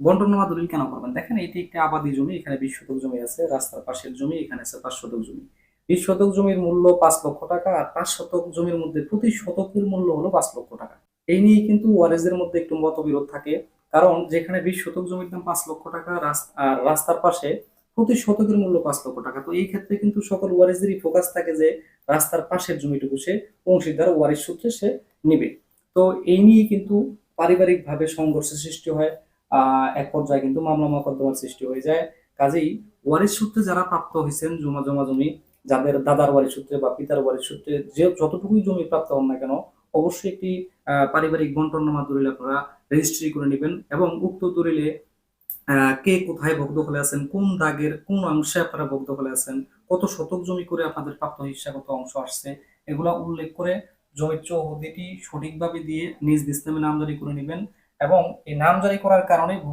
বন্টনামা দলিল কেন করবেন? দেখেন, এটি একটি আবাদি জমি, এখানে বিশ শতক জমি আছে, রাস্তার পাশের জমি, এখানে আছে পাঁচ শতক জমি। বিশ শতক জমির মূল্য পাঁচ লক্ষ টাকা, আর পাঁচ শতক জমির মধ্যে প্রতি শতকের মূল্য হলো পাঁচ লক্ষ টাকা। এই নিয়ে কিন্তু ওয়ারেসদের মধ্যে একটু মতবিরোধ থাকে, কারণ যেখানে বিশ শতক জমির দাম পাঁচ লক্ষ টাকা আর রাস্তার পাশে প্রতি শতকের মূল্য পাঁচ লক্ষ টাকা। তো এই ক্ষেত্রে কিন্তু সকল ওয়ারিসদেরই ফোকাস থাকে যে রাস্তার পাশের জমিটুকু সে অংশীদার ওয়ারিস সূত্রে সে নিবে। তো এই নিয়ে কিন্তু পারিবারিকভাবে সংঘর্ষের সৃষ্টি হয় এক পর্যায়ে কিন্তু মামলা মোকদ্দমার সৃষ্টি হয়ে যায়। কাজেই ওয়ারিস সূত্রে যারা প্রাপ্ত হয়েছেন, জমা জমা জমি, যাদের দাদার ওয়ারিস সূত্রে বা পিতার ওয়ারিস সূত্রে যে যতটুকুই জমি প্রাপ্ত হন না কেন, অবশ্যই একটি পারিবারিক বন্টননামা দলিল আপনারা রেজিস্ট্রি করে নেবেন এবং উক্ত দলিলে কে কোথায় ভোগ দখলে আছেন, কোন দাগের, কোন অংশে আপনারা ভোগ দখলে আছেন, কত শতক জমি করে আপনাদের প্রাপ্ত হিসাগত অংশ আসছে, এগুলা উল্লেখ করে জমির চৌহদিটি সঠিকভাবে দিয়ে নিজ নিজ নামে নামজারি করে নেবেন। এবং এই নাম নামজারি করার কারণে